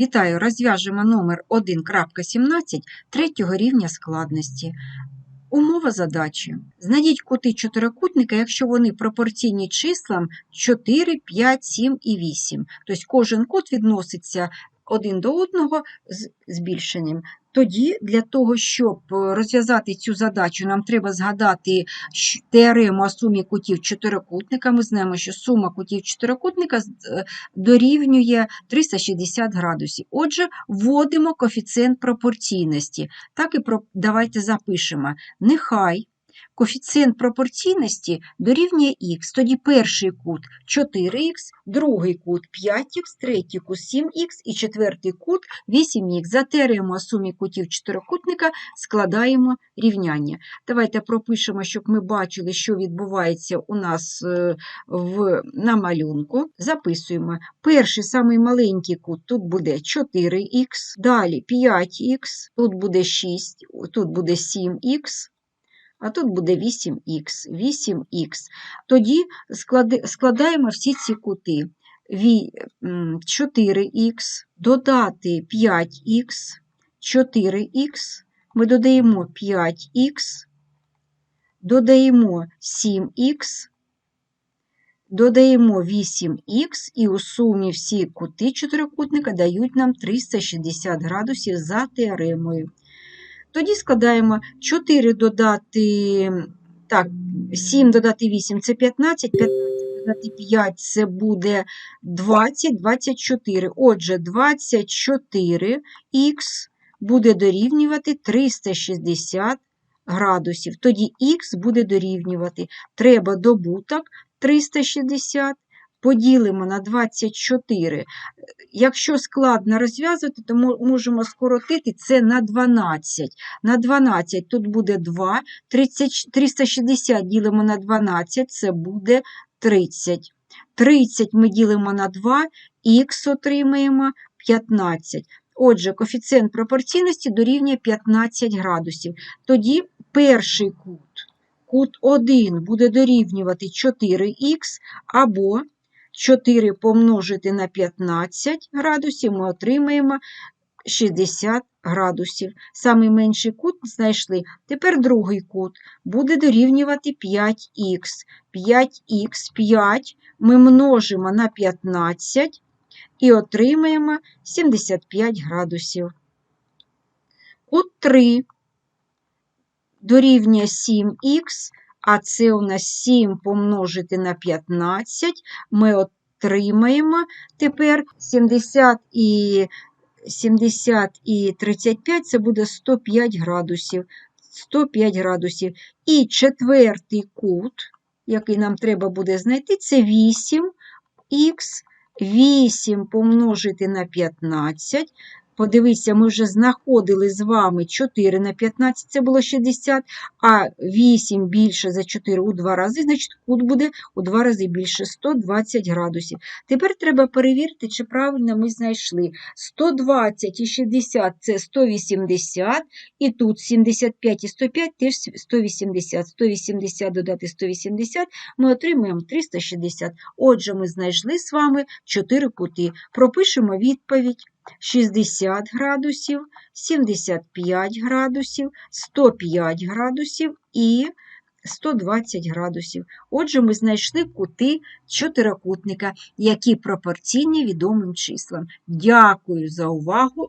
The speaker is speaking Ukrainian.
Вітаю! Розв'яжемо номер 1.17 третього рівня складності. Умова задачі. Знайдіть кути чотирикутника, якщо вони пропорційні числам 4, 5, 7 і 8. Тобто кожен кут відноситься один до одного з збільшенням. Тоді для того, щоб е, розв'язати цю задачу, нам треба згадати теорему о сумі кутів чотирикутника. Ми знаємо, що сума кутів чотирикутника е, дорівнює 360 градусів. Отже, вводимо коефіцієнт пропорційності. Так і давайте запишемо. Нехай коефіцієнт пропорційності дорівнює х. Тоді перший кут 4х, другий кут 5х, третій кут 7х і четвертий кут 8х. За сумі кутів чотирикутника складаємо рівняння. Давайте пропишемо, щоб ми бачили, що відбувається у нас е, в, на малюнку. Записуємо. Перший самий маленький кут тут буде 4х, далі 5х, тут буде 6, тут буде 7х. А тут буде 8х, 8х. Тоді складаємо всі ці кути. 4х, додати 5х, 4х, ми додаємо 5х, додаємо 7х, додаємо 8х, і у сумі всі кути чотирикутника дають нам 360 градусів за теоремою. Тоді складаємо 4 додати, так, 7 додати 8 це 15, 15 додати 5 це буде 20, 24. Отже, 24х буде дорівнювати 360 градусів. Тоді х буде дорівнювати. Треба добуток 360 поділимо на 24. Якщо складно розв'язувати, то мо- можемо скоротити це на 12. На 12 тут буде 2, 30, 360 ділимо на 12, це буде 30. 30 ми ділимо на 2, х отримаємо 15. Отже, коефіцієнт пропорційності дорівнює 15 градусів. Тоді перший кут, кут 1 буде дорівнювати 4х або 4 помножити на 15 градусів, ми отримаємо 60 градусів. Самий менший кут знайшли. Тепер другий кут буде дорівнювати 5х. 5х 5 ми множимо на 15 і отримаємо 75 градусів. Кут 3 дорівнює 7х, а це у нас 7 помножити на 15, ми отримаємо тепер 70 і 70 і 35 це буде 105 градусів. 105 градусів. І четвертий кут, який нам треба буде знайти, це 8х. 8 помножити на 15. Подивіться, ми вже знаходили з вами 4 на 15, це було 60, а 8 більше за 4 у 2 рази, значить кут буде у 2 рази більше 120 градусів. Тепер треба перевірити, чи правильно ми знайшли. 120 і 60 це 180, і тут 75 і 105 теж 180. 180 додати 180 ми отримуємо 360. Отже, ми знайшли з вами 4 кути. Пропишемо відповідь. 60 градусів, 75 градусів, 105 градусів і 120 градусів. Отже, ми знайшли кути чотирикутника, які пропорційні відомим числам. Дякую за увагу